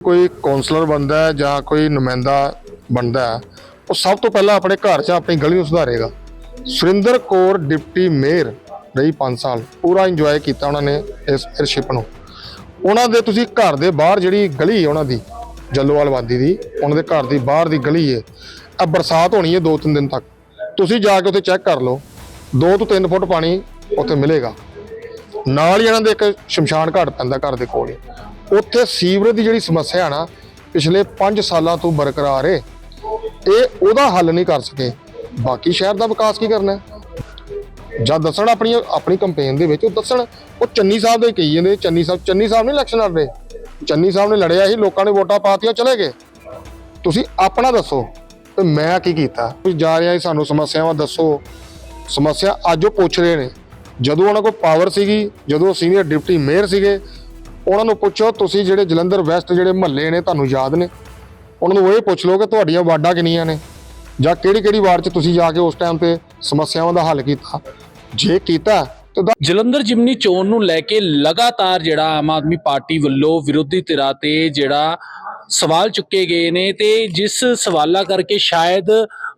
ਕੋਈ ਕਾਉਂਸਲਰ ਬਣਦਾ ਹੈ ਜਾਂ ਕੋਈ ਨੁਮਾਇੰਦਾ ਬਣਦਾ ਹੈ, ਉਹ ਸਭ ਤੋਂ ਪਹਿਲਾਂ ਆਪਣੇ ਘਰ 'ਚ ਆਪਣੀ ਗਲੀ ਨੂੰ ਸੁਧਾਰੇਗਾ। ਸੁਰਿੰਦਰ ਕੌਰ, ਡਿਪਟੀ ਮੇਅਰ ਰਹੀ 5 ਸਾਲ। ਪੂਰਾ ਇੰਜੋਏ ਕੀਤਾ ਉਹਨਾਂ ਨੇ ਇਸ ਮੇਅਰਸ਼ਿਪ ਨੂੰ। ਉਹਨਾਂ ਦੇ ਤੁਸੀਂ ਘਰ ਦੇ ਬਾਹਰ ਜਿਹੜੀ ਗਲੀ ਹੈ ਉਹਨਾਂ ਦੀ, ਜੱਲੋਵਾਲ ਵਾਦੀ ਦੀ, ਉਹਨਾਂ ਦੇ ਘਰ ਦੀ ਬਾਹਰ ਦੀ ਗਲੀ ਹੈ ਆ ਬਰਸਾਤ ਹੋਣੀ ਹੈ 2-3 ਦਿਨ ਤੱਕ। ਤੁਸੀਂ ਜਾ ਕੇ ਉੱਥੇ ਚੈੱਕ ਕਰ ਲਓ 2 ਤੋਂ 3 ਫੁੱਟ ਪਾਣੀ ਉੱਥੇ ਮਿਲੇਗਾ। ਨਾਲ ਹੀ ਇਹਨਾਂ ਦੇ ਇੱਕ ਸ਼ਮਸ਼ਾਨ ਘਾਟ ਪੈਂਦਾ ਘਰ ਦੇ ਕੋਲ ਉੱਥੇ ਸੀਵਰੇਜ ਦੀ ਜਿਹੜੀ ਸਮੱਸਿਆ ਨਾ, ਪਿਛਲੇ 5 ਸਾਲਾਂ ਤੋਂ ਬਰਕਰਾਰ ਹੈ। ਇਹ ਉਹਦਾ ਹੱਲ ਨਹੀਂ ਕਰ ਸਕੇ। ਬਾਕੀ ਸ਼ਹਿਰ ਦਾ ਵਿਕਾਸ ਕੀ ਕਰਨਾ ਹੈ? ਜਦ ਦੱਸਣ ਆਪਣੀ ਆਪਣੀ ਕੰਪੇਨ ਦੇ ਵਿੱਚ, ਉਹ ਦੱਸਣ, ਉਹ ਚੰਨੀ ਸਾਹਿਬ ਦੇ ਕਹੀ ਜਾਂਦੇ, ਚੰਨੀ ਸਾਹਿਬ ਚੰਨੀ ਸਾਹਿਬ ਨਹੀਂ ਇਲੈਕਸ਼ਨ ਲੜ ਰਹੇ ਚੰਨੀ ਸਾਹਿਬ ਨੇ ਲੜਿਆ ਸੀ, ਲੋਕਾਂ ਨੇ ਵੋਟਾਂ ਪਾਤੀਆਂ ਚਲੇ ਗਏ। ਤੁਸੀਂ ਆਪਣਾ ਦੱਸੋ ਤੇ ਮੈਂ ਕੀ ਕੀਤਾ? ਤੁਸੀਂ ਜਾ ਰਿਹਾ ਸੀ ਸਾਨੂੰ ਸਮੱਸਿਆਵਾਂ ਦੱਸੋ। ਸਮੱਸਿਆ ਅੱਜ ਉਹ ਪੁੱਛ ਰਹੇ ਨੇ। ਜਦੋਂ ਉਹਨਾਂ ਕੋਲ ਪਾਵਰ ਸੀਗੀ, ਜਦੋਂ ਸੀਨੀਅਰ ਡਿਪਟੀ ਮੇਅਰ ਸੀਗੇ ਉਹਨਾਂ ਨੂੰ ਪੁੱਛੋ, ਤੁਸੀਂ ਜਿਹੜੇ ਜਲੰਧਰ ਵੈਸਟ ਜਿਹੜੇ ਮਹੱਲੇ ਨੇ, ਤੁਹਾਨੂੰ ਯਾਦ ਨੇ? ਉਹਨਾਂ ਨੂੰ ਇਹ ਪੁੱਛ ਲਓ ਕਿ ਤੁਹਾਡੀਆਂ ਵਾਰਡਾਂ ਕਿੰਨੀਆਂ ਨੇ? ਜਾਂ ਕਿਹੜੀ ਕਿਹੜੀ ਵਾਰਡ 'ਚ ਤੁਸੀਂ ਜਾ ਕੇ ਉਸ ਟਾਈਮ ਤੇ ਸਮੱਸਿਆਵਾਂ ਦਾ ਹੱਲ ਕੀਤਾ? ਜੇ ਕੀਤਾ ਜਲੰਧਰ ਜਿਮਨੀ ਚੋਣ ਨੂੰ ਲੈ ਕੇ ਲਗਾਤਾਰ ਜਿਹੜਾ ਆਮ ਆਦਮੀ ਪਾਰਟੀ ਵੱਲੋਂ ਵਿਰੋਧੀ ਧਿਰਾਂ ਤੇ ਜਿਹੜਾ ਸਵਾਲ ਚੁੱਕੇ ਗਏ ਨੇ ਤੇ ਜਿਸ ਸਵਾਲਾਂ ਕਰਕੇ ਸ਼ਾਇਦ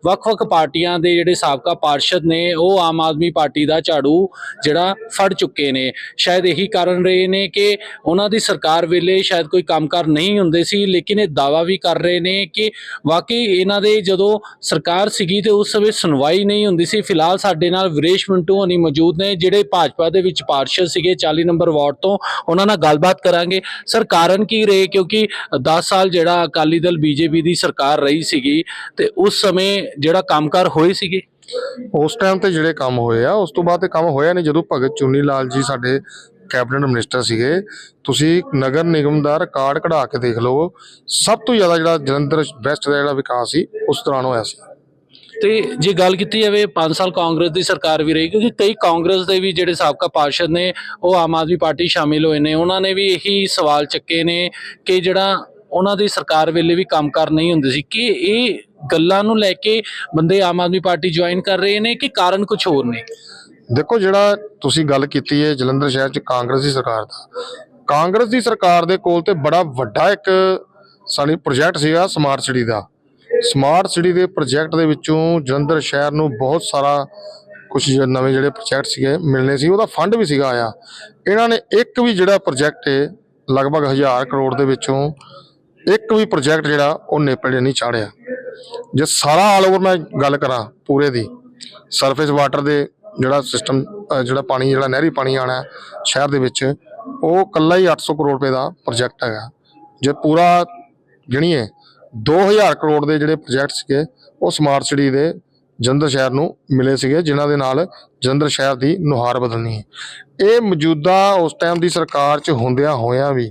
ਵੱਖ-ਵੱਖ ਪਾਰਟੀਆਂ ਦੇ ਜਿਹੜੇ ਸਾਬਕਾ ਪਾਰਸ਼ਦ ਨੇ, ਉਹ ਆਮ ਆਦਮੀ ਪਾਰਟੀ ਦਾ ਝਾੜੂ ਜਿਹੜਾ ਫੜ ਚੁੱਕੇ ਨੇ। ਸ਼ਾਇਦ ਇਹੀ ਕਾਰਨ ਰਹੇ ਨੇ ਕਿ ਉਹਨਾਂ ਦੀ ਸਰਕਾਰ ਵੇਲੇ ਸ਼ਾਇਦ ਕੋਈ ਕੰਮਕਾਰ ਨਹੀਂ ਹੁੰਦੇ ਸੀ, ਲੇਕਿਨ ਇਹ ਦਾਵਾ ਵੀ ਕਰ ਰਹੇ ਨੇ ਕਿ ਵਾਕਈ ਇਹਨਾਂ ਦੇ ਜਦੋਂ ਸਰਕਾਰ ਸੀਗੀ ਤੇ ਉਸ ਸਮੇਂ ਸੁਣਵਾਈ ਨਹੀਂ ਹੁੰਦੀ ਸੀ। ਫਿਲਹਾਲ ਸਾਡੇ ਨਾਲ ਵਿਰੇਸ਼ ਮਿੰਟੂ ਹੋਣੀ ਮੌਜੂਦ ਨੇ, ਜਿਹੜੇ ਭਾਜਪਾ ਦੇ ਵਿੱਚ ਪਾਰਸ਼ਦ ਸੀਗੇ 40 ਨੰਬਰ ਵਾਰਡ ਤੋਂ, ਉਹਨਾਂ ਨਾਲ ਗੱਲਬਾਤ ਕਰਾਂਗੇ। ਸਰ, ਕਾਰਨ ਕੀ ਰਹੇ? ਕਿਉਂਕਿ 10 ਸਾਲ ਜਿਹੜਾ ਅਕਾਲੀ ਦਲ, ਬੀਜੇਪੀ ਦੀ ਸਰਕਾਰ ਰਹੀ ਸੀਗੀ ਤੇ ਉਸ ਸਮੇਂ ਜਿਹੜਾ ਕੰਮਕਾਰ ਹੋਏ ਸੀਗੇ? ਉਸ ਟਾਈਮ ਤੇ ਜਿਹੜੇ ਕੰਮ ਹੋਏ ਆ ਉਸ ਤੋਂ ਬਾਅਦ ਤੇ ਕੰਮ ਹੋਇਆ ਨਹੀਂ ਜਦੋਂ ਭਗਤ ਚੁੰਨੀ ਲਾਲ ਜੀ ਸਾਡੇ ਕੈਬਨਿਟ ਮਿਨਿਸਟਰ ਸੀਗੇ। ਤੁਸੀਂ ਨਗਰ ਨਿਗਮ ਦਾ ਰਿਕਾਰਡ ਕਢਾ ਕੇ ਦੇਖ ਲਓ ਸਭ ਤੋਂ ਜ਼ਿਆਦਾ ਜਿਹੜਾ ਜਲੰਧਰ ਵੈਸਟ ਦਾ ਜਿਹੜਾ ਵਿਕਾਸ ਸੀ ਉਸ ਦੌਰਾਨ ਹੋਇਆ ਸੀ। ਤੇ ਜੇ ਗੱਲ ਕੀਤੀ ਜਾਵੇ 5 ਸਾਲ ਕਾਂਗਰਸ ਦੀ ਸਰਕਾਰ ਵੀ ਰਹੀ ਕਿਉਂਕਿ ਕਈ ਕਾਂਗਰਸ ਦੇ ਵੀ ਜਿਹੜੇ ਸਾਬਕਾ ਪਾਰਸ਼ਦ ਨੇ ਉਹ ਆਮ ਆਦਮੀ ਪਾਰਟੀ ਸ਼ਾਮਿਲ ਹੋਏ ਨੇ ਉਹਨਾਂ ਨੇ ਵੀ ਇਹੀ ਸਵਾਲ ਚੱਕੇ ਨੇ ਕਿ ਜਿਹੜਾ ਉਹਨਾਂ ਦੀ ਸਰਕਾਰ ਵੇਲੇ ਵੀ ਕੰਮਕਾਰ ਨਹੀਂ ਹੁੰਦੇ ਸੀ। ਕਿ ਇਹ ਗੱਲਾਂ ਨੂੰ ਲੈ ਕੇ ਬੰਦੇ ਆਮ ਆਦਮੀ ਪਾਰਟੀ ਜੁਆਇਨ ਕਰ ਰਹੇ ਨੇ ਕਿ ਕਾਰਨ ਕੁਝ ਹੋਰ ਨੇ? ਦੇਖੋ, ਜਿਹੜਾ ਤੁਸੀਂ ਗੱਲ ਕੀਤੀ ਹੈ ਜਲੰਧਰ ਸ਼ਹਿਰ 'ਚ ਕਾਂਗਰਸ ਦੀ ਸਰਕਾਰ ਦਾ। ਕਾਂਗਰਸ ਦੀ ਸਰਕਾਰ ਦੇ ਕੋਲ ਤੇ ਬੜਾ ਵੱਡਾ ਇੱਕ ਸਾਡੀ ਪ੍ਰੋਜੈਕਟ ਸੀਗਾ ਸਮਾਰਟ ਸਿਟੀ ਦਾ। ਸਮਾਰਟ ਸਿਟੀ ਦੇ ਪ੍ਰੋਜੈਕਟ ਦੇ ਵਿੱਚੋਂ ਜਲੰਧਰ ਸ਼ਹਿਰ ਨੂੰ ਬਹੁਤ ਸਾਰਾ ਕੁਝ ਨਵੇਂ ਜਿਹੜੇ ਪ੍ਰੋਜੈਕਟ ਸੀਗੇ ਮਿਲਨੇ ਸੀ, ਉਹਦਾ ਫੰਡ ਵੀ ਸੀਗਾ ਆਇਆ। ਇਹਨਾਂ ਨੇ ਇੱਕ ਵੀ ਜਿਹੜਾ ਪ੍ਰੋਜੈਕਟ ਹੈ ਲਗਭਗ 1000 ਕਰੋੜ ਦੇ ਵਿੱਚੋਂ ਇੱਕ ਵੀ ਪ੍ਰੋਜੈਕਟ ਜਿਹੜਾ, ਉਹ ਨੇਪਰੇ ਨਹੀਂ ਚਾੜਿਆ। ਜੇ ਸਾਰਾ ਆਲ ਓਵਰ ਮੈਂ ਗੱਲ ਕਰਾਂ ਪੂਰੇ ਦੀ ਸਰਫੇਸ ਵਾਟਰ ਦੇ ਜਿਹੜਾ ਸਿਸਟਮ ਜਿਹੜਾ ਪਾਣੀ, ਜਿਹੜਾ ਨਹਿਰੀ ਪਾਣੀ ਆਣਾ ਸ਼ਹਿਰ ਦੇ ਵਿੱਚ, ਉਹ ਕੱਲਾ ਹੀ 800 ਕਰੋੜ ਰੁਪਏ ਦਾ ਪ੍ਰੋਜੈਕਟ ਹੈਗਾ। ਜੇ ਪੂਰਾ ਗਿਣੀਏ 2000 ਕਰੋੜ ਦੇ ਜਿਹੜੇ ਪ੍ਰੋਜੈਕਟ ਸੀਗੇ, ਉਹ ਸਮਾਰਟ ਸਿਟੀ ਦੇ ਜਲੰਧਰ ਸ਼ਹਿਰ ਨੂੰ ਮਿਲੇ ਸੀਗੇ, ਜਿਨ੍ਹਾਂ ਦੇ ਨਾਲ ਜਲੰਧਰ ਸ਼ਹਿਰ ਦੀ ਨੁਹਾਰ ਬਦਲਣੀ ਹੈ। ਇਹ ਮੌਜੂਦਾ ਉਸ ਟਾਈਮ ਦੀ ਸਰਕਾਰ 'ਚ ਹੁੰਦਿਆਂ ਹੋਇਆਂ ਵੀ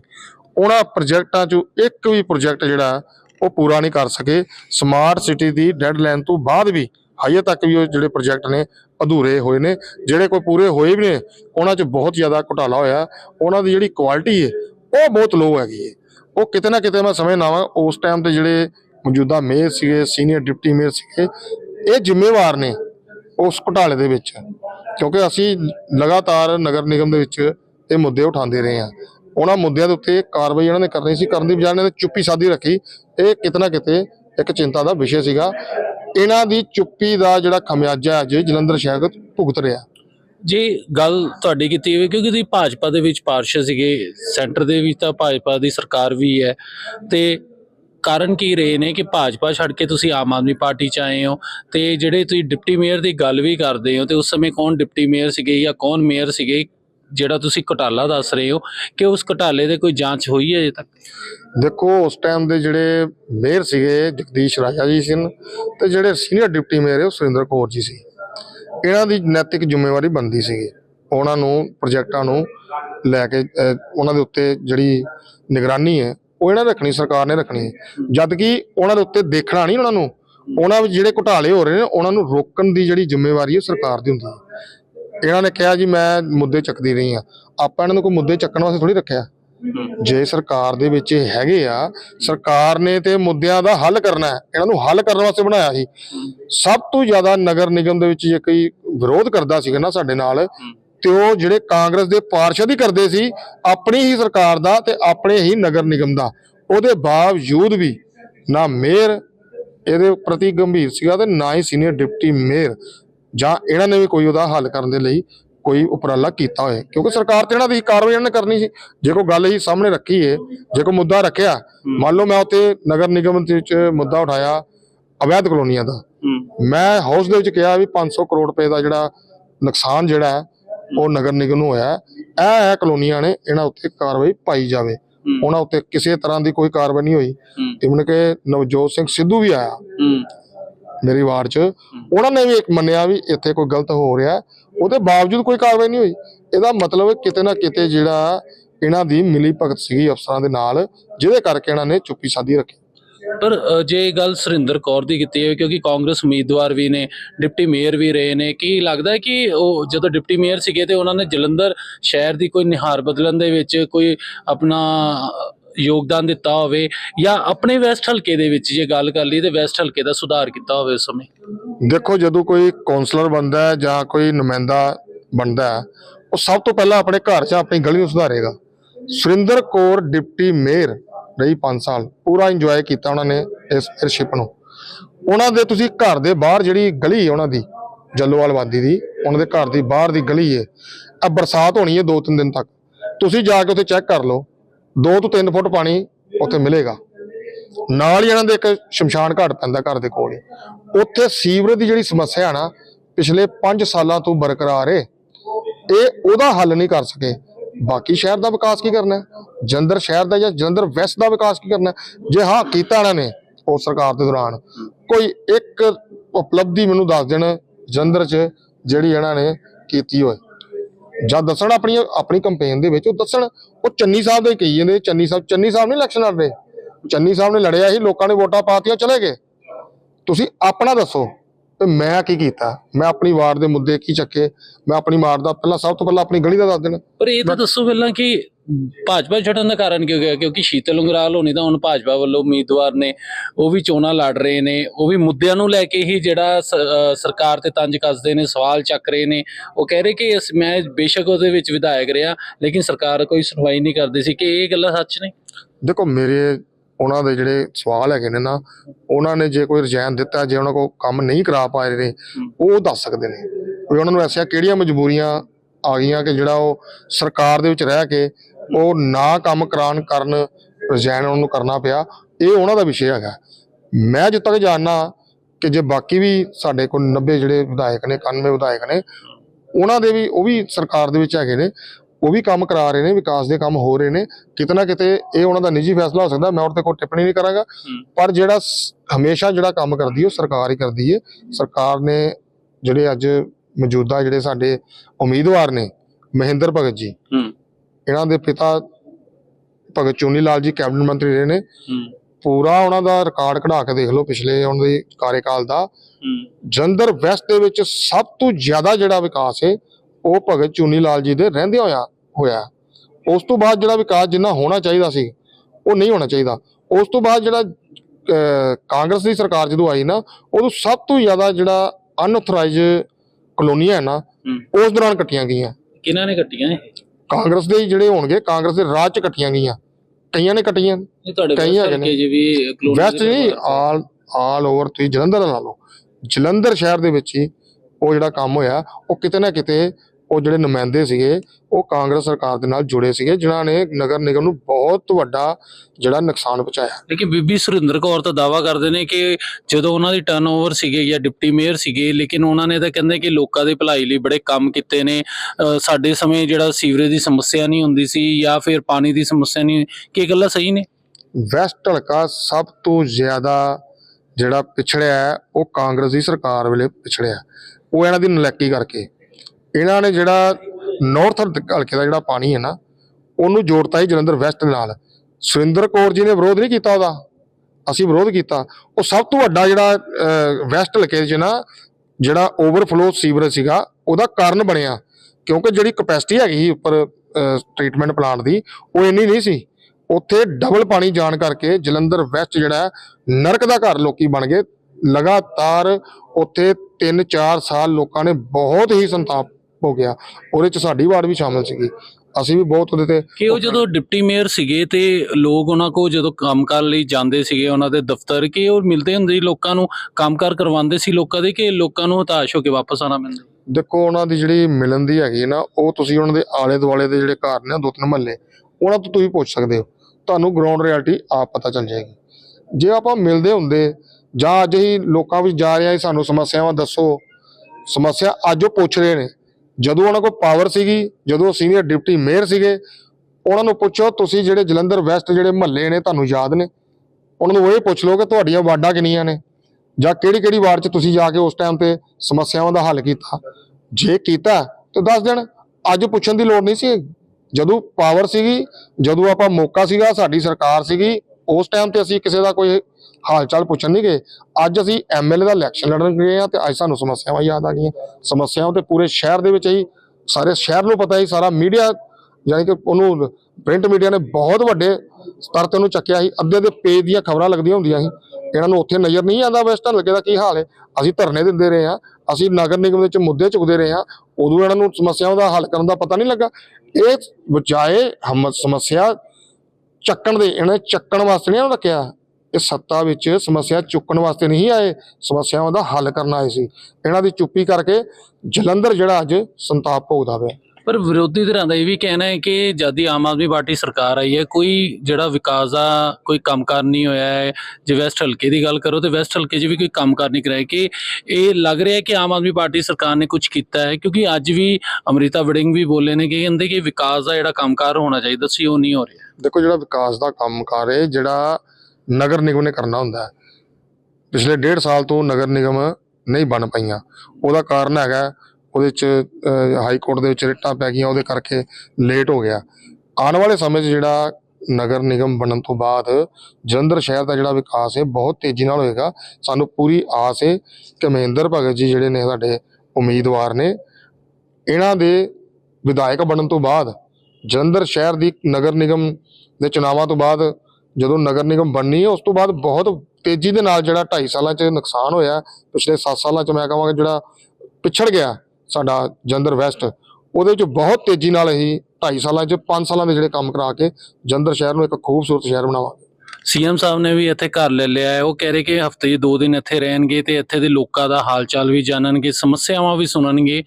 ਉਹਨਾਂ ਪ੍ਰੋਜੈਕਟਾਂ 'ਚੋਂ ਇੱਕ ਵੀ ਪ੍ਰੋਜੈਕਟ ਜਿਹੜਾ ਉਹ ਪੂਰਾ ਨਹੀਂ ਕਰ ਸਕੇ। ਸਮਾਰਟ ਸਿਟੀ ਦੀ ਡੈਡਲਾਈਨ ਤੋਂ ਬਾਅਦ ਵੀ ਹਜੇ ਤੱਕ ਵੀ ਉਹ ਜਿਹੜੇ ਪ੍ਰੋਜੈਕਟ ਨੇ ਅਧੂਰੇ ਹੋਏ ਨੇ। ਜਿਹੜੇ ਕੋਈ ਪੂਰੇ ਹੋਏ ਵੀ ਨੇ, ਉਹਨਾਂ 'ਚ ਬਹੁਤ ਜ਼ਿਆਦਾ ਘੁਟਾਲਾ ਹੋਇਆ। ਉਹਨਾਂ ਦੀ ਜਿਹੜੀ ਕੁਆਲਿਟੀ ਹੈ ਉਹ ਬਹੁਤ ਲੋ ਹੈਗੀ ਹੈ ਉਹ ਕਿਤੇ ਨਾ ਕਿਤੇ ਮੈਂ ਸਮਝਦਾ ਵਾਂ, ਉਸ ਟਾਈਮ ਦੇ ਜਿਹੜੇ ਮੌਜੂਦਾ ਮੇਅਰ ਸੀਗੇ ਸੀਨੀਅਰ ਡਿਪਟੀ ਮੇਅਰ ਸੀਗੇ, ਇਹ ਜ਼ਿੰਮੇਵਾਰ ਨੇ ਉਸ ਘੁਟਾਲੇ ਦੇ ਵਿੱਚ। ਕਿਉਂਕਿ ਅਸੀਂ ਲਗਾਤਾਰ ਨਗਰ ਨਿਗਮ ਦੇ ਵਿੱਚ ਇਹ ਮੁੱਦੇ ਉਠਾਉਂਦੇ ਰਹੇ ਹਾਂ। ਉਹਨਾਂ ਮੁੱਦਿਆਂ ਦੇ ਉੱਤੇ ਕਾਰਵਾਈ ਇਹਨਾਂ ਨੇ ਕਰਨੀ ਸੀ। ਕਰਨ ਦੀ ਬਜਾਏ ਇਹਨਾਂ ਨੇ ਚੁੱਪੀ ਸਾਦੀ ਰੱਖੀ। ਇਹ ਕਿਤੇ ਕਿਤੇ ਇੱਕ ਚਿੰਤਾ ਦਾ ਵਿਸ਼ੇ ਸੀਗਾ। ਇਹਨਾਂ ਦੀ ਚੁੱਪੀ ਦਾ ਜਿਹੜਾ ਖਮਿਆਜਾ ਅੱਜ ਜਲੰਧਰ ਸ਼ਹਿਰ ਭੁਗਤ ਰਿਹਾ। ਜੇ, ਗੱਲ ਤੁਹਾਡੀ ਕੀਤੀ ਹੋਵੇ, ਕਿਉਂਕਿ ਤੁਸੀਂ ਭਾਜਪਾ ਦੇ ਵਿੱਚ ਪਾਰਸ਼ਦ ਸੀਗੇ। ਸੈਂਟਰ ਦੇ ਵਿੱਚ ਤਾਂ ਭਾਜਪਾ ਦੀ ਸਰਕਾਰ ਵੀ ਹੈ। ਤੇ ਕਾਰਨ ਕੀ ਰਹੇ ਨੇ ਕਿ ਭਾਜਪਾ ਛੱਡ ਕੇ ਤੁਸੀਂ ਆਮ ਆਦਮੀ ਪਾਰਟੀ ਚ ਆਏ ਹੋ? ਤੇ ਜਿਹੜੇ ਤੁਸੀਂ ਡਿਪਟੀ ਮੇਅਰ ਦੀ ਗੱਲ ਵੀ ਕਰਦੇ ਹੋ, ਤੇ ਉਸ ਸਮੇਂ ਕੌਣ ਡਿਪਟੀ ਮੇਅਰ ਸੀਗੇ ਜਾਂ ਕੌਣ ਮੇਅਰ ਸੀਗੇ? ਜਿਹੜਾ ਤੁਸੀਂ ਘੁਟਾਲਾ ਦੱਸ ਰਹੇ ਹੋ ਕਿ ਉਸ ਘੁਟਾਲੇ ਦੇ ਕੋਈ ਜਾਂਚ ਹੋਈ ਹੈ ਅਜੇ ਤੱਕ? ਦੇਖੋ, ਉਸ ਟਾਈਮ ਦੇ ਜਿਹੜੇ ਮੇਅਰ ਸੀਗੇ, ਜਗਦੀਸ਼ ਰਾਜਾ ਜੀ ਸਨ ਤੇ ਜਿਹੜੇ ਸੀਨੀਅਰ ਡਿਪਟੀ ਮੇਅਰ ਉਹ ਸੁਰਿੰਦਰ ਕੌਰ ਜੀ ਸੀ। ਇਹਨਾਂ ਦੀ ਨੈਤਿਕ ਜ਼ਿੰਮੇਵਾਰੀ ਬਣਦੀ ਸੀਗੀ। ਉਹਨਾਂ ਨੂੰ, ਪ੍ਰੋਜੈਕਟਾਂ ਨੂੰ ਲੈ ਕੇ ਉਹਨਾਂ ਦੇ ਉੱਤੇ ਜਿਹੜੀ ਨਿਗਰਾਨੀ ਹੈ, ਉਹ ਇਹਨਾਂ ਰੱਖਣੀ, ਸਰਕਾਰ ਨੇ ਰੱਖਣੀ ਹੈ। ਜਦ ਕਿ ਉਹਨਾਂ ਦੇ ਉੱਤੇ ਦੇਖਣਾ ਨਹੀਂ ਉਹਨਾਂ ਨੂੰ। ਉਹਨਾਂ ਵਿੱਚ ਜਿਹੜੇ ਘੁਟਾਲੇ ਹੋ ਰਹੇ ਨੇ, ਉਹਨਾਂ ਨੂੰ ਰੋਕਣ ਦੀ ਜਿਹੜੀ ਜ਼ਿੰਮੇਵਾਰੀ ਹੈ ਸਰਕਾਰ ਦੀ ਹੁੰਦੀ ਹੈ। ਇਹਨਾਂ ਨੇ ਕਿਹਾ ਜੀ ਮੈਂ ਮੁੱਦੇ ਚੱਕਦੀ ਰਹੀ ਆ ਆਪਾਂ ਇਹਨਾਂ ਨੂੰ ਕੋਈ ਮੁੱਦੇ ਚੱਕਣ ਵਾਸਤੇ ਥੋੜੀ ਰੱਖਿਆ। ਜੇ ਸਰਕਾਰ ਦੇ ਵਿੱਚ ਇਹ ਹੈਗੇ ਆ ਸਰਕਾਰ ਨੇ ਤੇ ਮੁੱਦਿਆਂ ਦਾ ਹੱਲ ਕਰਨਾ ਹੈ। ਇਹਨਾਂ ਨੂੰ ਹੱਲ ਕਰਨ ਵਾਸਤੇ ਬਣਾਇਆ ਸੀ। ਸਭ ਤੋਂ ਜ਼ਿਆਦਾ ਨਗਰ ਨਿਗਮ ਦੇ ਵਿੱਚ ਜੇ ਕੋਈ ਵਿਰੋਧ ਕਰਦਾ ਸੀਗਾ ਨਾ ਸਾਡੇ ਨਾਲ ਤੇ ਉਹ ਜਿਹੜੇ ਕਾਂਗਰਸ ਦੇ ਪਾਰਸ਼ਦ ਹੀ ਕਰਦੇ ਸੀ ਆਪਣੀ ਹੀ ਸਰਕਾਰ ਦਾ ਤੇ ਆਪਣੇ ਹੀ ਨਗਰ ਨਿਗਮ ਦਾ। ਉਹਦੇ ਬਾਵਜੂਦ ਵੀ ਨਾ ਮੇਅਰ ਇਹਦੇ ਪ੍ਰਤੀ ਗੰਭੀਰ ਸੀਗਾ ਤੇ ਨਾ ਹੀ ਸੀਨੀਅਰ ਡਿਪਟੀ ਮੇਅਰ। ਜਾਂ ਇਹਨਾਂ ਨੇ ਵੀ ਕੋਈ ਉਹਦਾ ਹੱਲ ਕਰਨ ਦੇ ਲਈ ਕੋਈ ਉਪਰਾਲਾ ਕੀਤਾ ਹੋਏ। ਕਿਉਂਕਿ ਸਰਕਾਰ ਤੇ ਇਹਨਾਂ ਦੀ ਕਾਰਵਾਈ ਇਹਨਾਂ ਨੇ ਕਰਨੀ ਸੀ। ਜੇ ਕੋਈ ਗੱਲ ਹੀ ਸਾਹਮਣੇ ਰੱਖੀ ਏ ਜੇ ਕੋਈ ਮੁੱਦਾ ਰੱਖਿਆ ਮੰਨ ਲਓ ਮੈਂ ਉੱਥੇ ਨਗਰ ਨਿਗਮ ਦੇ ਵਿੱਚ ਮੁੱਦਾ ਉਠਾਇਆ ਅਵੈਧ ਕਲੋਨੀਆਂ ਦਾ। ਮੈਂ ਹਾਊਸ ਦੇ ਵਿੱਚ ਕਿਹਾ ਵੀ 500 ਕਰੋੜ ਰੁਪਏ ਦਾ ਜਿਹੜਾ ਨੁਕਸਾਨ ਜਿਹੜਾ ਹੈ ਉਹ ਨਗਰ ਨਿਗਮ ਨੂੰ ਹੋਇਆ। ਇਹ ਇਹ ਕਲੋਨੀਆਂ ਨੇ ਇਹਨਾਂ ਉੱਤੇ ਕਾਰਵਾਈ ਪਾਈ ਜਾਵੇ। ਉਹਨਾਂ ਉੱਤੇ ਕਿਸੇ ਤਰ੍ਹਾਂ ਦੀ ਕੋਈ ਕਾਰਵਾਈ ਨਹੀਂ ਹੋਈ। ਹੂੰ। ਇਵਨ ਕਿ ਨਵਜੋਤ ਸਿੰਘ ਸਿੱਧੂ ਵੀ ਆਇਆ। ਮੇਰੀ ਵਾਰਡ 'ਚ। ਉਹਨਾਂ ਨੇ ਵੀ ਇੱਕ ਮੰਨਿਆ ਵੀ ਇੱਥੇ ਕੋਈ ਗਲਤ ਹੋ ਰਿਹਾ ਉਹਦੇ ਬਾਵਜੂਦ ਕੋਈ ਕਾਰਵਾਈ ਨਹੀਂ ਹੋਈ। ਇਹਦਾ ਮਤਲਬ ਕਿਤੇ ਨਾ ਕਿਤੇ ਜਿਹੜਾ ਇਹਨਾਂ ਦੀ ਮਿਲੀ ਭਗਤ ਸੀਗੀ ਅਫਸਰਾਂ ਦੇ ਨਾਲ, ਜਿਹਦੇ ਕਰਕੇ ਇਹਨਾਂ ਨੇ ਚੁੱਪੀ ਸਾਦੀ ਰੱਖੀ। ਪਰ ਜੇ ਗੱਲ ਸੁਰਿੰਦਰ ਕੌਰ ਦੀ ਕੀਤੀ ਹੈ ਕਿਉਂਕਿ ਕਾਂਗਰਸ ਉਮੀਦਵਾਰ ਵੀ ਨੇ, ਡਿਪਟੀ ਮੇਅਰ ਵੀ ਰਹੇ ਨੇ, ਕੀ ਲੱਗਦਾ ਹੈ ਕਿ ਉਹ ਜਦੋਂ ਡਿਪਟੀ ਮੇਅਰ ਸੀਗੇ ਤੇ ਉਹਨਾਂ ਨੇ ਜਲੰਧਰ ਸ਼ਹਿਰ ਦੀ ਕੋਈ ਨਿਹਾਰ ਬਦਲਣ ਦੇ ਵਿੱਚ ਕੋਈ ਆਪਣਾ ਯੋਗਦਾਨ ਦਿੱਤਾ ਹੋਵੇ ਜਾਂ ਆਪਣੇ ਵੈਸਟ ਹਲਕੇ ਦੇ ਵਿੱਚ ਜੇ ਗੱਲ ਕਰ ਲਈ ਤੇ ਵੈਸਟ ਹਲਕੇ ਦਾ ਸੁਧਾਰ ਕੀਤਾ ਹੋਵੇ ਉਸ ਸਮੇਂ? ਦੇਖੋ, ਜਦੋਂ ਕੋਈ ਕਾਉਂਸਲਰ ਬਣਦਾ ਹੈ ਜਾਂ ਕੋਈ ਨੁਮਾਇੰਦਾ ਬਣਦਾ ਹੈ, ਉਹ ਸਭ ਤੋਂ ਪਹਿਲਾਂ ਆਪਣੇ ਘਰ 'ਚ ਆਪਣੀ ਗਲੀ ਨੂੰ ਸੁਧਾਰੇਗਾ। ਸੁਰਿੰਦਰ ਕੌਰ, ਡਿਪਟੀ ਮੇਅਰ ਰਹੀ 5 ਸਾਲ, ਪੂਰਾ ਇੰਜੋਏ ਕੀਤਾ ਉਹਨਾਂ ਨੇ ਇਸ ਮੇਅਰਸ਼ਿਪ ਨੂੰ। ਉਹਨਾਂ ਦੇ ਤੁਸੀਂ ਘਰ ਦੇ ਬਾਹਰ ਜਿਹੜੀ ਗਲੀ ਹੈ ਉਹਨਾਂ ਦੀ, ਜੱਲੋਵਾਲ ਵਾਦੀ ਦੀ, ਉਹਨਾਂ ਦੇ ਘਰ ਦੀ ਬਾਹਰ ਦੀ ਗਲੀ ਹੈ ਆ ਬਰਸਾਤ ਹੋਣੀ ਹੈ 2-3 ਦਿਨ ਤੱਕ। ਤੁਸੀਂ ਜਾ ਕੇ ਉੱਥੇ ਚੈੱਕ ਕਰ ਲਓ 2 ਤੋਂ 3 ਫੁੱਟ ਪਾਣੀ ਉੱਥੇ ਮਿਲੇਗਾ। ਨਾਲ ਹੀ ਇਹਨਾਂ ਦੇ ਇੱਕ ਸ਼ਮਸ਼ਾਨ ਘਾਟ ਪੈਂਦਾ ਘਰ ਦੇ ਕੋਲ ਹੀ। ਉੱਥੇ ਸੀਵਰੇਜ ਦੀ ਜਿਹੜੀ ਸਮੱਸਿਆ ਨਾ, ਪਿਛਲੇ 5 ਸਾਲਾਂ ਤੋਂ ਬਰਕਰਾਰ ਏ। ਇਹ ਉਹਦਾ ਹੱਲ ਨਹੀਂ ਕਰ ਸਕੇ। ਬਾਕੀ ਸ਼ਹਿਰ ਦਾ ਵਿਕਾਸ ਕੀ ਕਰਨਾ ਹੈ? ਸ਼ਹਿਰ ਦਾ ਜਾਂ ਜਲੰਧਰ ਵੈਸਟ ਦਾ ਵਿਕਾਸ ਕੀ ਕਰਨਾ ਜੇ ਹਾਂ, ਕੀਤਾ ਇਹਨਾਂ ਨੇ ਉਸ ਸਰਕਾਰ ਦੇ ਦੌਰਾਨ। ਕੋਈ ਇੱਕ ਉਪਲਬਧੀ ਮੈਨੂੰ ਦੱਸ ਦੇਣ ਜਲੰਧਰ 'ਚ ਜਿਹੜੀ ਇਹਨਾਂ ਨੇ ਕੀਤੀ ਹੋਏ। ਜਾਂ ਦੱਸਣ ਆਪਣੀ ਆਪਣੀ ਕੰਪੇਨ ਦੇ ਵਿੱਚ ਉਹ ਦੱਸਣ ਉਹ ਚੰਨੀ ਸਾਹਿਬ ਦਾ ਕਹੀ ਜਾਂਦੇ ਚੰਨੀ ਸਾਹਿਬ ਚੰਨੀ ਸਾਹਿਬ ਨਹੀਂ ਇਲੈਕਸ਼ਨ ਲੜ ਰਹੇ ਚੰਨੀ ਸਾਹਿਬ ਨੇ ਲੜਿਆ ਸੀ ਲੋਕਾਂ ਨੇ ਵੋਟਾਂ ਪਾਤੀਆਂ ਚਲੇ ਗਏ। ਤੁਸੀਂ ਆਪਣਾ ਦੱਸੋ ਤੇ ਮੈਂ ਕੀ ਕੀਤਾ? ਮੈਂ ਆਪਣੀ ਵਾਰਡ ਦੇ ਮੁੱਦੇ ਕੀ ਚੱਕੇ? ਮੈਂ ਆਪਣੀ ਵਾਰਡ ਦਾ ਪਹਿਲਾਂ ਸਭ ਤੋਂ ਪਹਿਲਾਂ ਆਪਣੀ ਗਲੀ ਦਾ ਦੱਸ ਦੇਣਾ। ਪਰ ਇਹ ਤਾਂ ਦੱਸੋ ਪਹਿਲਾਂ ਕਿ ਭਾਜਪਾ ਛੱਡਣ ਦਾ ਕਾਰਨ ਕੀ ਹੋ ਗਿਆ? ਕਿਉਂਕਿ ਸ਼ੀਤਲ ਉਂਗਰਾਲ ਹੋਣੀ ਤਾਂ ਹੁਣ ਭਾਜਪਾ ਵੱਲੋਂ ਉਮੀਦਵਾਰ ਨੇ, ਉਹ ਵੀ ਚੋਣਾਂ ਲੜ ਰਹੇ ਨੇ, ਉਹ ਵੀ ਮੁੱਦਿਆਂ ਨੂੰ ਲੈ ਕੇ ਹੀ ਜਿਹੜਾ ਸਰਕਾਰ ਤੇ ਤੰਜ ਕੱਸਦੇ ਨੇ, ਸਵਾਲ ਚੱਕ ਰਹੇ ਨੇ। ਉਹ ਕਹਿ ਰਹੇ ਕਿ ਅਸ- ਮੈਂ ਬੇਸ਼ੱਕ ਉਹਦੇ ਵਿੱਚ ਵਿਧਾਇਕ ਰਿਹਾ, ਲੇਕਿਨ ਸਰਕਾਰ ਕੋਈ ਸੁਣਵਾਈ ਨਹੀਂ ਕਰਦੀ ਸੀ। ਕਿ ਇਹ ਗੱਲਾਂ ਸੱਚ ਨੇ? ਦੇਖੋ, ਮੇਰੇ ਉਹਨਾਂ ਦੇ ਜਿਹੜੇ ਸਵਾਲ ਹੈਗੇ ਨੇ ਨਾ, ਉਹਨਾਂ ਨੇ ਜੇ ਕੋਈ ਰਜਾਇਨ ਦਿੱਤਾ, ਜੇ ਉਹਨਾਂ ਕੋਲ ਕੰਮ ਨਹੀਂ ਕਰਾ ਪਾ ਰਹੇ ਨੇ ਉਹ ਦੱਸ ਸਕਦੇ ਨੇ। ਵੀ ਉਹਨਾਂ ਨੂੰ ਐਸੀਆਂ ਕਿਹੜੀਆਂ ਮਜਬੂਰੀਆਂ ਆ ਗਈਆਂ ਕਿ ਜਿਹੜਾ ਉਹ ਸਰਕਾਰ ਦੇ ਵਿੱਚ ਰਹਿ ਕੇ ਉਹ ਨਾ ਕੰਮ ਕਰਾਉਣ ਕਰਨ ਰਜਾਇਨ ਉਹਨਾਂ ਨੂੰ ਕਰਨਾ ਪਿਆ ਇਹ ਉਹਨਾਂ ਦਾ ਵਿਸ਼ੇ ਹੈਗਾ। ਮੈਂ ਜਿੱਥੇ ਤੱਕ ਜਾਣਨਾ ਕਿ ਜੇ ਬਾਕੀ ਵੀ ਸਾਡੇ ਕੋਲ 90 ਜਿਹੜੇ ਵਿਧਾਇਕ ਨੇ 91 ਵਿਧਾਇਕ ਨੇ ਉਹਨਾਂ ਦੇ ਵੀ ਉਹ ਵੀ ਸਰਕਾਰ ਦੇ ਵਿੱਚ ਹੈਗੇ ਨੇ ਉਹ ਵੀ ਕੰਮ ਕਰਾ ਰਹੇ ਨੇ ਵਿਕਾਸ ਦੇ ਕੰਮ ਹੋ ਰਹੇ ਨੇ ਕਿਤੇ ਨਾ ਕਿਤੇ ਇਹ ਉਹਨਾਂ ਦਾ ਨਿੱਜੀ ਫੈਸਲਾ ਹੋ ਸਕਦਾ ਮੈਂ ਉਹਦੇ ਤੇ ਕੋਈ ਟਿੱਪਣੀ ਨਹੀਂ ਕਰਾਂਗਾ। ਪਰ ਜਿਹੜਾ ਹਮੇਸ਼ਾ ਜਿਹੜਾ ਕੰਮ ਕਰਦੀ ਹੈ ਉਹ ਸਰਕਾਰ ਹੀ ਕਰਦੀ ਹੈ। ਸਰਕਾਰ ਨੇ ਜਿਹੜੇ ਅੱਜ ਮੌਜੂਦਾ ਜਿਹੜੇ ਸਾਡੇ ਉਮੀਦਵਾਰ ਨੇ ਮਹਿੰਦਰ ਭਗਤ ਜੀ ਇਹਨਾਂ ਦੇ ਪਿਤਾ ਭਗਤ ਚੂਨੀ ਲਾਲ ਜੀ ਕੈਬਨਿਟ ਮੰਤਰੀ ਰਹੇ ਨੇ। ਪੂਰਾ ਉਹਨਾਂ ਦਾ ਰਿਕਾਰਡ ਕਢਾ ਕੇ ਦੇਖ ਲਓ ਪਿਛਲੇ ਉਹਨਾਂ ਦੇ ਕਾਰਜਕਾਲ ਦਾ। ਜਲੰਧਰ ਵੈਸਟ ਦੇ ਵਿੱਚ ਸਭ ਤੋਂ ਜ਼ਿਆਦਾ ਜਿਹੜਾ ਵਿਕਾਸ ਹੈ ਉਹ ਭਗਤ ਚੂਨੀ ਲਾਲ ਜੀ ਦੇ ਰਹਿੰਦੇ ਹੋਇਆ ਹੋਇਆ ਉਸ ਤੋਂ ਬਾਅਦ ਜਿਹੜਾ ਵਿਕਾਸ ਜਿੰਨਾ ਹੋਣਾ ਚਾਹੀਦਾ ਸੀ ਉਹ ਨਹੀਂ ਹੋਣਾ ਚਾਹੀਦਾ। ਉਸ ਤੋਂ ਬਾਅਦ ਜਿਹੜਾ ਕਾਂਗਰਸ ਦੀ ਸਰਕਾਰ ਜਦੋਂ ਆਈ ਨਾ ਉਦੋਂ ਸਭ ਤੋਂ ਜ਼ਿਆਦਾ ਜਿਹੜਾ ਅਨਆਥੋਰਾਈਜ਼ ਕਲੋਨੀਆਂ ਹੈ ਨਾ ਉਸ ਦੌਰਾਨ ਕੱਟੀਆਂ ਗਈਆਂ। ਕਿਹਨਾਂ ਨੇ ਕੱਟੀਆਂ ਕਾਂਗਰਸ ਦੇ ਜਿਹੜੇ ਹੋਣਗੇ ਕਾਂਗਰਸ ਦੇ ਰਾਜ ਚ ਕੱਟੀਆਂ ਗਈਆਂ। ਕਈਆਂ ਨੇ ਕੱਟੀਆਂ। ਇਹ ਤੁਹਾਡੇ ਕਈ ਵੈਸਟ ਹੈਗੇ ਨੇ। 'ਚ ਵੀ ਵੈਸਟ ਨਹੀਂ ਆਲ ਆਲ ਓਵਰ ਤੁਸੀਂ ਜਲੰਧਰ ਲਾ ਲਓ। ਜਲੰਧਰ ਸ਼ਹਿਰ ਦੇ ਵਿੱਚ ਹੀ ਉਹ ਜਿਹੜਾ ਕੰਮ ਹੋਇਆ ਉਹ ਕਿਤੇ ਨਾ ਕਿਤੇ ਉਹ ਜਿਹੜੇ ਨੁਮਾਇੰਦੇ ਸੀਗੇ ਉਹ ਕਾਂਗਰਸ ਸਰਕਾਰ ਦੇ ਨਾਲ ਜੁੜੇ ਸੀਗੇ ਜਿਨ੍ਹਾਂ ਨੇ ਨਗਰ ਨਿਗਮ ਨੂੰ ਬਹੁਤ ਵੱਡਾ ਜਿਹੜਾ ਨੁਕਸਾਨ ਪਹੁੰਚਾਇਆ। ਲੇਕਿਨ ਬੀਬੀ ਸੁਰਿੰਦਰ ਕੌਰ ਤਾਂ ਦਾਵਾ ਕਰਦੇ ਨੇ ਕਿ ਜਦੋਂ ਉਹਨਾਂ ਦੀ ਟਰਨਓਵਰ ਸੀਗੇ ਜਾਂ ਡਿਪਟੀ ਮੇਅਰ ਸੀਗੇ ਲੇਕਿਨ ਉਹਨਾਂ ਨੇ ਤਾਂ ਕਹਿੰਦੇ ਕਿ ਲੋਕਾਂ ਦੀ ਭਲਾਈ ਲਈ ਬੜੇ ਕੰਮ ਕੀਤੇ ਨੇ। ਸਾਡੇ ਸਮੇਂ ਜਿਹੜਾ ਸੀਵਰੇਜ ਦੀ ਸਮੱਸਿਆ ਨਹੀਂ ਹੁੰਦੀ ਸੀ ਜਾਂ ਫਿਰ ਪਾਣੀ ਦੀ ਸਮੱਸਿਆ ਨਹੀਂ ਕੀ ਗੱਲਾਂ ਸਹੀ ਨੇ? ਵੈਸਟ ਹਲਕਾ ਸਭ ਤੋਂ ਜ਼ਿਆਦਾ ਜਿਹੜਾ ਪਿਛੜਿਆ ਉਹ ਕਾਂਗਰਸ ਦੀ ਸਰਕਾਰ ਵੇਲੇ ਪਿਛੜਿਆ। ਉਹ ਇਹਨਾਂ ਦੀ ਨਲੈਕੀ ਕਰਕੇ। ਇਹਨਾਂ ਨੇ ਜਿਹੜਾ ਨਾਰਥ ਹਲਕੇ ਦਾ ਜਿਹੜਾ ਪਾਣੀ ਹੈ ਨਾ, ਉਹਨੂੰ ਜੋੜਤਾ ਹੀ ਜਲੰਧਰ ਵੈਸਟ ਦੇ ਨਾਲ। ਸੁਰਿੰਦਰ ਕੌਰ ਜੀ ਨੇ ਵਿਰੋਧ ਨਹੀਂ ਕੀਤਾ ਉਹਦਾ। ਅਸੀਂ ਵਿਰੋਧ ਕੀਤਾ। ਉਹ ਸਭ ਤੋਂ ਵੱਡਾ ਜਿਹੜਾ ਵੈਸਟ ਹਲਕੇ 'ਚ ਨਾ, ਜਿਹੜਾ ਓਵਰਫਲੋ ਸੀਵਰੇਜ ਸੀਗਾ, ਉਹਦਾ ਕਾਰਨ ਬਣਿਆ। ਕਿਉਂਕਿ ਜਿਹੜੀ ਕਪੈਸਿਟੀ ਹੈਗੀ ਸੀ ਉੱਪਰ ਟ੍ਰੀਟਮੈਂਟ ਪਲਾਂਟ ਦੀ, ਉਹ ਇੰਨੀ ਨਹੀਂ ਸੀ। ਉੱਥੇ ਡਬਲ ਪਾਣੀ ਜਾਣ ਕਰਕੇ ਜਲੰਧਰ ਵੈਸਟ ਜਿਹੜਾ ਨਰਕ ਦਾ ਘਰ ਲੋਕੀ ਬਣ ਗਏ। ਲਗਾਤਾਰ ਉੱਥੇ 3-4 ਸਾਲ ਲੋਕਾਂ ਨੇ ਬਹੁਤ ਹੀ ਸੰਤਾਪ ਹੋ ਗਿਆ। ਉਹਦੇ ਚ ਸਾਡੀ ਵਾਰਡ ਵੀ ਸ਼ਾਮਲ ਸੀਗੀ। ਅਸੀਂ ਵੀ ਬਹੁਤ ਉਹਦੇ ਤੇ ਕਿ ਉਹ ਜਦੋਂ ਡਿਪਟੀ ਮੇਅਰ ਸੀਗੇ ਤੇ ਲੋਕ ਉਹਨਾਂ ਕੋ ਜਦੋਂ ਕੰਮਕਾਰ ਲਈ ਜਾਂਦੇ ਸੀਗੇ ਉਹਨਾਂ ਦੇ ਦਫ਼ਤਰ ਕਿ ਉਹ ਮਿਲਦੇ ਹੁੰਦੇ ਸੀ ਲੋਕਾਂ ਨੂੰ ਕੰਮਕਾਰ ਕਰਵਾਉਂਦੇ ਸੀ ਲੋਕਾਂ ਦੇ ਕਿ ਲੋਕਾਂ ਨੂੰ ਹਤਾਸ਼ ਹੋ ਕੇ ਵਾਪਸ ਆਣਾ ਪੈਂਦਾ? ਦੇਖੋ ਉਹਨਾਂ ਦੀ ਜਿਹੜੀ ਮਿਲਣ ਦੀ ਹੈਗੀ ਨਾ ਉਹ ਤੁਸੀਂ ਉਹਨਾਂ ਦੇ ਆਲੇ ਦੁਆਲੇ ਦੇ ਜਿਹੜੇ ਘਰ ਨੇ ਦੋ ਤਿੰਨ ਮਹੱਲੇ ਉਹਨਾਂ ਤੋਂ ਤੁਸੀਂ ਪੁੱਛ ਸਕਦੇ ਹੋ। ਤੁਹਾਨੂੰ ਗਰਾਊਂਡ ਰਿਐਲਿਟੀ ਆਪ ਪਤਾ ਚੱਲ ਜਾਏਗੀ। ਜੇ ਆਪਾਂ ਮਿਲਦੇ ਹੁੰਦੇ ਜਾਂ ਅੱਜ ਹੀ ਲੋਕਾਂ ਵਿੱਚ ਜਾ ਰਿਹਾ ਸਾਨੂੰ ਸਮੱਸਿਆਵਾਂ ਦੱਸੋ। ਸਮੱਸਿਆ ਅੱਜ ਉਹ ਪੁੱਛ ਰਹੇ ਨੇ। ਜਦੋਂ ਉਹਨਾਂ ਕੋਲ ਪਾਵਰ ਸੀਗੀ, ਜਦੋਂ ਸੀਨੀਅਰ ਡਿਪਟੀ ਮੇਅਰ ਸੀਗੇ, ਉਹਨਾਂ ਨੂੰ ਪੁੱਛੋ, ਤੁਸੀਂ ਜਿਹੜੇ ਜਲੰਧਰ ਵੈਸਟ ਜਿਹੜੇ ਮਹੱਲੇ ਨੇ, ਤੁਹਾਨੂੰ ਯਾਦ ਨੇ? ਉਹਨਾਂ ਨੂੰ ਇਹ ਪੁੱਛ ਲਓ ਕਿ ਤੁਹਾਡੀਆਂ ਵਾਰਡਾਂ ਕਿੰਨੀਆਂ ਨੇ? ਜਾਂ ਕਿਹੜੀ ਕਿਹੜੀ ਵਾਰਡ 'ਚ ਤੁਸੀਂ ਜਾ ਕੇ ਉਸ ਟਾਈਮ ਤੇ ਸਮੱਸਿਆਵਾਂ ਦਾ ਹੱਲ ਕੀਤਾ? ਜੇ ਕੀਤਾ, ਤਾਂ ਦੱਸ ਦੇਣ, ਅੱਜ ਪੁੱਛਣ ਦੀ ਲੋੜ ਨਹੀਂ ਸੀ। ਜਦੋਂ ਪਾਵਰ ਸੀਗੀ, ਜਦੋਂ ਆਪਾਂ ਮੌਕਾ ਸੀਗਾ, ਸਾਡੀ ਸਰਕਾਰ ਸੀਗੀ ਉਸ ਟਾਈਮ ਤੇ ਅਸੀਂ ਕਿਸੇ ਦਾ ਕੋਈ ਹਾਲ ਚਾਲ ਪੁੱਛਣ ਨਹੀਂ ਗਏ। ਅੱਜ ਅਸੀਂ ਐਮਐਲਏ ਦਾ ਇਲੈਕਸ਼ਨ ਲੜਨ ਗਏ ਆ ਤੇ ਅੱਜ ਸਾਨੂੰ ਸਮੱਸਿਆਵਾਂ ਯਾਦ ਆ ਗਈਆਂ। ਸਮੱਸਿਆਵਾਂ ਤੇ ਪੂਰੇ ਸ਼ਹਿਰ ਦੇ ਵਿੱਚ ਹੀ, ਸਾਰੇ ਸ਼ਹਿਰ ਨੂੰ ਪਤਾ ਹੀ, ਸਾਰਾ ਮੀਡੀਆ ਯਾਨੀ ਕਿ ਉਹਨੂੰ ਪ੍ਰਿੰਟ ਮੀਡੀਆ ਨੇ ਬਹੁਤ ਵੱਡੇ ਸਤਰ ਤੇ ਉਹਨੂੰ ਚੱਕਿਆ ਸੀ। ਅੱਧੇ ਦੇ ਪੇਜ ਦੀਆਂ ਖਬਰਾਂ ਲੱਗਦੀਆਂ ਹੁੰਦੀਆਂ ਸੀ। ਇਹਨਾਂ ਨੂੰ ਉੱਥੇ ਨਜ਼ਰ ਨਹੀਂ ਆਉਂਦਾ ਵੈਸਟਰਨ ਲੱਗੇ ਦਾ ਕੀ ਹਾਲ ਹੈ। ਅਸੀਂ ਧਰਨੇ ਦਿੰਦੇ ਰਹੇ ਆ ਅਸੀਂ ਨਗਰ ਨਿਗਮ ਦੇ ਵਿੱਚ ਮੁੱਦੇ ਚੁੱਕਦੇ ਰਹੇ ਆ ਉਦੋਂ ਇਹਨਾਂ ਨੂੰ ਸਮੱਸਿਆਵਾਂ ਦਾ ਹੱਲ ਕਰਨ ਦਾ ਪਤਾ ਨਹੀਂ ਲੱਗਾ। ਇਹ ਬਚਾਏ ਹਮ ਸਮੱਸਿਆ ਚੱਕਣ ਦੇ, ਇਹਨੇ ਚੱਕਣ ਵਾਸਤੇ ਨਹੀਂ ਇਹਨੂੰ ਰੱਖਿਆ। ਇਹ ਸੱਤਾ ਵਿੱਚ ਸਮੱਸਿਆ ਚੁੱਕਣ ਵਾਸਤੇ ਨਹੀਂ ਆਏ। ਸਮੱਸਿਆਵਾਂ ਦਾ ਹੱਲ ਕਰਨ ਆਏ ਸੀ। ਇਹਨਾਂ ਦੀ ਚੁੱਪੀ ਕਰਕੇ ਜਲੰਧਰ ਜਿਹੜਾ ਅੱਜ ਸੰਤਾਪ ਭੋਗਦਾ ਪਿਆ। ਪਰ ਵਿਰੋਧੀ ਧਿਰਾਂ ਦਾ ਇਹ ਵੀ ਕਹਿਣਾ ਹੈ ਕਿ ਜਦ ਦੀ ਆਮ ਆਦਮੀ ਪਾਰਟੀ ਸਰਕਾਰ ਆਈ ਹੈ, ਕੋਈ ਜਿਹੜਾ ਵਿਕਾਸ ਦਾ ਕੋਈ ਕੰਮਕਾਰ ਨਹੀਂ ਹੋਇਆ ਹੈ, ਜੇ ਵੈਸਟ ਹਲਕੇ ਦੀ ਗੱਲ ਕਰੋ ਤੇ ਵੈਸਟ ਹਲਕੇ 'ਚ ਵੀ ਕੋਈ ਕੰਮਕਾਰ ਨਹੀਂ ਕਰਾਇਆ ਕਿ ਇਹ ਲੱਗ ਰਿਹਾ ਹੈ ਕਿ ਆਮ ਆਦਮੀ ਪਾਰਟੀ ਸਰਕਾਰ ਨੇ ਕੁਝ ਕੀਤਾ ਹੈ, ਕਿਉਂਕਿ ਅੱਜ ਵੀ ਅਮ੍ਰਿਤਾ ਵੜਿੰਗ ਵੀ ਬੋਲੇ ਨੇ ਕਿ ਕਹਿੰਦੇ ਕਿ ਵਿਕਾਸ ਦਾ ਜਿਹੜਾ ਕੰਮਕਾਰ ਹੋਣਾ ਚਾਹੀਦਾ ਸੀ, ਉਹ ਨਹੀਂ ਹੋ ਰਿਹਾ। ਦੇਖੋ ਜਿਹੜਾ ਵਿਕਾਸ ਦਾ ਕੰਮ ਕਾਰ ਹੈ, ਜਿਹੜਾ ਨਗਰ ਨਿਗਮ ਨੇ ਕਰਨਾ ਹੁੰਦਾ ਹੈ। ਪਿਛਲੇ ਡੇਢ ਸਾਲ ਤੋਂ ਨਗਰ ਨਿਗਮ ਨਹੀਂ ਬਣ ਪਈਆਂ। ਉਹਦਾ ਕਾਰਨ ਹੈਗਾ ਉਹਦੇ ਚ ਹਾਈ ਕੋਰਟ ਦੇ ਵਿੱਚ ਰਿਟਾਂ ਪੈ ਗਈਆਂ, ਉਹਦੇ ਕਰਕੇ ਲੇਟ ਹੋ ਗਿਆ। ਆਉਣ ਵਾਲੇ ਸਮੇਂ 'ਚ ਜਿਹੜਾ ਨਗਰ ਨਿਗਮ ਬਣਨ ਤੋਂ ਬਾਅਦ ਜਲੰਧਰ ਸ਼ਹਿਰ ਦਾ ਜਿਹੜਾ ਵਿਕਾਸ ਹੈ, ਬਹੁਤ ਤੇਜ਼ੀ ਨਾਲ ਹੋਏਗਾ। ਸਾਨੂੰ ਪੂਰੀ ਆਸ ਹੈ ਕਿ ਮਹਿੰਦਰ ਭਗਤ ਜੀ ਜਿਹੜੇ ਨੇ ਸਾਡੇ ਉਮੀਦਵਾਰ ਨੇ, ਇਹਨਾਂ ਦੇ ਵਿਧਾਇਕ ਬਣਨ ਤੋਂ ਬਾਅਦ ਜਲੰਧਰ ਸ਼ਹਿਰ ਦੀ ਨਗਰ ਨਿਗਮ ਦੇ ਚੁਣਾਵਾਂ ਤੋਂ ਬਾਅਦ ਜਦੋਂ ਨਗਰ ਨਿਗਮ ਬਣਨੀ ਹੈ, ਉਸ ਤੋਂ ਬਾਅਦ ਬਹੁਤ ਤੇਜ਼ੀ ਦੇ ਨਾਲ ਜਿਹੜਾ 2.5 ਸਾਲਾਂ 'ਚ ਨੁਕਸਾਨ ਹੋਇਆ, ਪਿਛਲੇ 7 ਸਾਲਾਂ 'ਚ ਮੈਂ ਕਹਾਂਗਾ ਜਿਹੜਾ ਪਿਛੜ ਗਿਆ ਸਾਡਾ ਜਲੰਧਰ ਵੈਸਟ, ਉਹਦੇ 'ਚ ਬਹੁਤ ਤੇਜ਼ੀ ਨਾਲ ਅਸੀਂ 2.5 ਸਾਲਾਂ 'ਚ 5 ਸਾਲਾਂ ਦੇ ਜਿਹੜੇ ਕੰਮ ਕਰਾ ਕੇ ਜਲੰਧਰ ਸ਼ਹਿਰ ਨੂੰ ਇੱਕ ਖੂਬਸੂਰਤ ਸ਼ਹਿਰ ਬਣਾਵਾਂਗੇ। ਸੀਐਮ ਸਾਹਿਬ ਨੇ ਵੀ ਇੱਥੇ ਘਰ ਲੈ ਲਿਆ ਹੈ। ਉਹ ਕਹਿ ਰਹੇ ਕਿ ਹਫ਼ਤੇ 'ਚ ਦੋ ਦਿਨ ਇੱਥੇ ਰਹਿਣਗੇ ਤੇ ਇੱਥੇ ਦੇ ਲੋਕਾਂ ਦਾ ਹਾਲ ਚਾਲ ਵੀ ਜਾਣਨਗੇ, ਸਮੱਸਿਆਵਾਂ ਵੀ ਸੁਣਨਗੇ।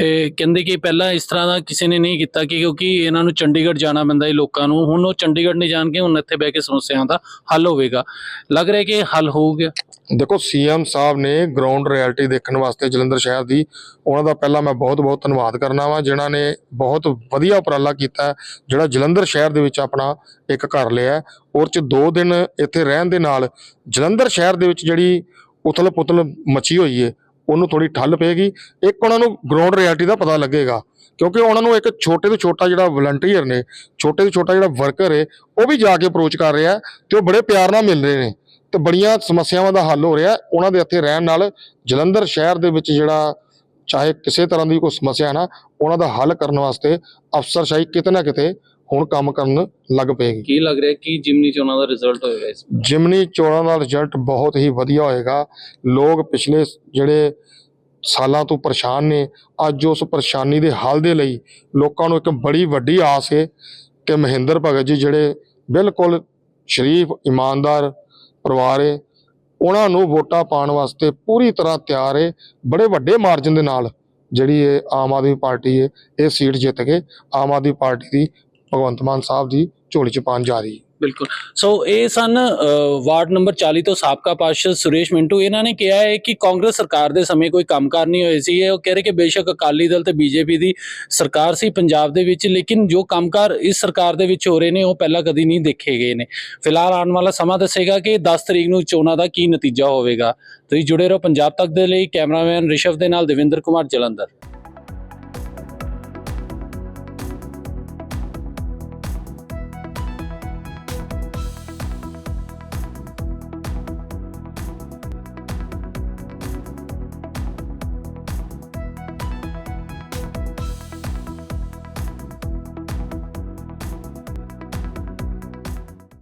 ਇਹ ਕਹਿੰਦੇ ਕਿ ਪਹਿਲਾਂ ਇਸ ਤਰ੍ਹਾਂ ਦਾ ਕਿਸੇ ਨੇ ਨਹੀਂ ਕੀਤਾ ਕਿ ਕਿਉਂਕਿ ਇਹਨਾਂ ਨੂੰ ਚੰਡੀਗੜ੍ਹ ਜਾਣਾ ਪੈਂਦਾ ਹੈ ਲੋਕਾਂ ਨੂੰ। ਹੁਣ ਉਹ ਚੰਡੀਗੜ੍ਹ ਨਹੀਂ ਜਾਣਗੇ, ਹੁਣ ਇੱਥੇ ਬਹਿ ਕੇ ਸਮੱਸਿਆਵਾਂ ਦਾ ਹੱਲ ਹੋਵੇਗਾ। ਲੱਗ ਰਿਹਾ ਕਿ ਹੱਲ ਹੋਊਗਾ ਦੇਖੋ, ਸੀਐਮ ਸਾਹਿਬ ਨੇ ਗਰਾਊਂਡ ਰਿਐਲਿਟੀ ਦੇਖਣ ਵਾਸਤੇ ਜਲੰਧਰ ਸ਼ਹਿਰ ਦੀ ਉਹਨਾਂ ਦਾ ਪਹਿਲਾਂ ਮੈਂ ਬਹੁਤ-ਬਹੁਤ ਧੰਨਵਾਦ ਕਰਨਾ ਵਾ, ਜਿਨ੍ਹਾਂ ਨੇ ਬਹੁਤ ਵਧੀਆ ਉਪਰਾਲਾ ਕੀਤਾ, ਜਿਹੜਾ ਜਲੰਧਰ ਸ਼ਹਿਰ ਦੇ ਵਿੱਚ ਆਪਣਾ ਇੱਕ ਘਰ ਲਿਆ ਔਰ ਚ 2 ਦਿਨ ਇੱਥੇ ਰਹਿਣ ਦੇ ਨਾਲ ਜਲੰਧਰ ਸ਼ਹਿਰ ਦੇ ਵਿੱਚ ਜਿਹੜੀ ਉਥਲ-ਪੁਥਲ ਮਚੀ ਹੋਈ ਹੈ ਉਹਨੂੰ ਥੋੜੀ ਠੱਲ ਪਏਗੀ। ਇੱਕ ਉਹਨਾਂ ਨੂੰ ਗਰਾਊਂਡ ਰਿਐਲਿਟੀ ਦਾ ਪਤਾ ਲੱਗੇਗਾ, ਕਿਉਂਕਿ ਉਹਨਾਂ ਨੂੰ ਇੱਕ ਛੋਟੇ ਤੋਂ ਛੋਟਾ ਜਿਹੜਾ ਵਲੰਟੀਅਰ ਨੇ, ਛੋਟੇ ਤੋਂ ਛੋਟਾ ਜਿਹੜਾ ਵਰਕਰ ਹੈ ਉਹ ਵੀ ਜਾ ਕੇ ਅਪਰੋਚ ਕਰ ਰਿਹਾ ਹੈ ਤੇ ਉਹ ਬੜੇ ਪਿਆਰ ਨਾਲ ਮਿਲ ਰਹੇ ਨੇ ਤੇ ਬੜੀਆਂ ਸਮੱਸਿਆਵਾਂ ਦਾ ਹੱਲ ਹੋ ਰਿਹਾ। ਉਹਨਾਂ ਦੇ ਇੱਥੇ ਰਹਿਣ ਨਾਲ ਜਲੰਧਰ ਸ਼ਹਿਰ ਦੇ ਵਿੱਚ ਜਿਹੜਾ ਚਾਹੇ ਕਿਸੇ ਤਰ੍ਹਾਂ ਦੀ ਕੋਈ ਸਮੱਸਿਆ ਹੈ ਨਾ, ਉਹਨਾਂ ਦਾ ਹੱਲ ਕਰਨ ਵਾਸਤੇ ਅਫਸਰਸ਼ਾਹੀ ਕਿਤੇ ਨਾ ਕਿਤੇ ਹੁਣ ਕੰਮ ਕਰਨ ਲੱਗ ਪਏਗੀ ਕੀ ਲੱਗ ਰਿਹਾ ਕਿ ਜਿਮਨੀ ਚੋਣਾਂ ਦਾ ਰਿਜ਼ਲਟ ਹੋਏਗਾ ਇਸ ਜਿਮਨੀ ਚੋਣਾਂ ਦਾ ਰਿਜ਼ਲਟ ਬਹੁਤ ਹੀ ਵਧੀਆ ਹੋਏਗਾ। ਲੋਕ ਪਿਛਲੇ ਜਿਹੜੇ ਸਾਲਾਂ ਤੋਂ ਪਰੇਸ਼ਾਨ ਨੇ ਅੱਜ ਉਸ ਪਰੇਸ਼ਾਨੀ ਦੇ ਹੱਲ ਦੇ ਲਈ ਲੋਕਾਂ ਨੂੰ ਇੱਕ ਬੜੀ ਵੱਡੀ ਆਸ ਹੈ ਕਿ ਮਹਿੰਦਰ ਭਗਤ ਜੀ ਜਿਹੜੇ ਬਿਲਕੁਲ ਸ਼ਰੀਫ ਇਮਾਨਦਾਰ ਪਰਿਵਾਰ ਹੈ ਉਹਨਾਂ ਨੂੰ ਵੋਟਾਂ ਪਾਉਣ ਵਾਸਤੇ ਪੂਰੀ ਤਰ੍ਹਾਂ ਤਿਆਰ ਹੈ ਬੜੇ ਵੱਡੇ ਮਾਰਜਨ ਦੇ ਨਾਲ ਜਿਹੜੀ ਇਹ ਆਮ ਆਦਮੀ ਪਾਰਟੀ ਹੈ ਇਹ ਸੀਟ ਜਿੱਤ ਕੇ ਆਮ ਆਦਮੀ ਪਾਰਟੀ ਦੀ ਭਗਵੰਤ ਮਾਨ ਸਾਹਿਬ ਦੀ ਝੋਲੀ ਚ ਪਾਉਣ ਜਾ ਰਹੀ। ਹੈ ਬਿਲਕੁਲ। ਸੋ ਇਹ ਸਨ ਵਾਰਡ ਨੰਬਰ 40 ਤੋਂ ਸਾਬਕਾ ਪਾਰਸ਼ਦ ਸੁਰੇਸ਼ ਮਿੰਟੂ। ਇਹਨਾਂ ਨੇ ਕਿਹਾ ਹੈ ਕਿ ਕਾਂਗਰਸ ਸਰਕਾਰ ਦੇ ਸਮੇਂ ਕੋਈ ਕੰਮਕਾਰ ਨਹੀਂ ਹੋਏ ਸੀ। ਉਹ ਕਹਿ ਰਹੇ ਕਿ ਬੇਸ਼ੱਕ ਅਕਾਲੀ ਦਲ ਤੇ ਬੀਜੇਪੀ ਦੀ ਸਰਕਾਰ ਸੀ ਪੰਜਾਬ ਦੇ ਵਿੱਚ, ਲੇਕਿਨ ਜੋ ਕੰਮਕਾਰ ਇਸ ਸਰਕਾਰ ਦੇ ਵਿੱਚ ਹੋ ਰਹੇ ਨੇ, ਉਹ ਪਹਿਲਾਂ ਕਦੀ ਨਹੀਂ ਦੇਖੇ ਗਏ ਨੇ। ਫਿਲਹਾਲ ਆਉਣ ਵਾਲਾ ਸਮਾਂ ਦੱਸੇਗਾ ਕਿ 10 ਤਰੀਕ ਨੂੰ ਚੋਣਾਂ ਦਾ ਕੀ ਨਤੀਜਾ ਹੋਵੇਗਾ। ਤੁਸੀਂ ਜੁੜੇ ਰਹੋ ਪੰਜਾਬ ਤੱਕ ਦੇ ਲਈ। ਕੈਮਰਾਮੈਨ ਰਿਸ਼ਵ ਦੇ ਨਾਲ ਦੇਵਿੰਦਰ ਕੁਮਾਰ ਜਲੰਧਰ।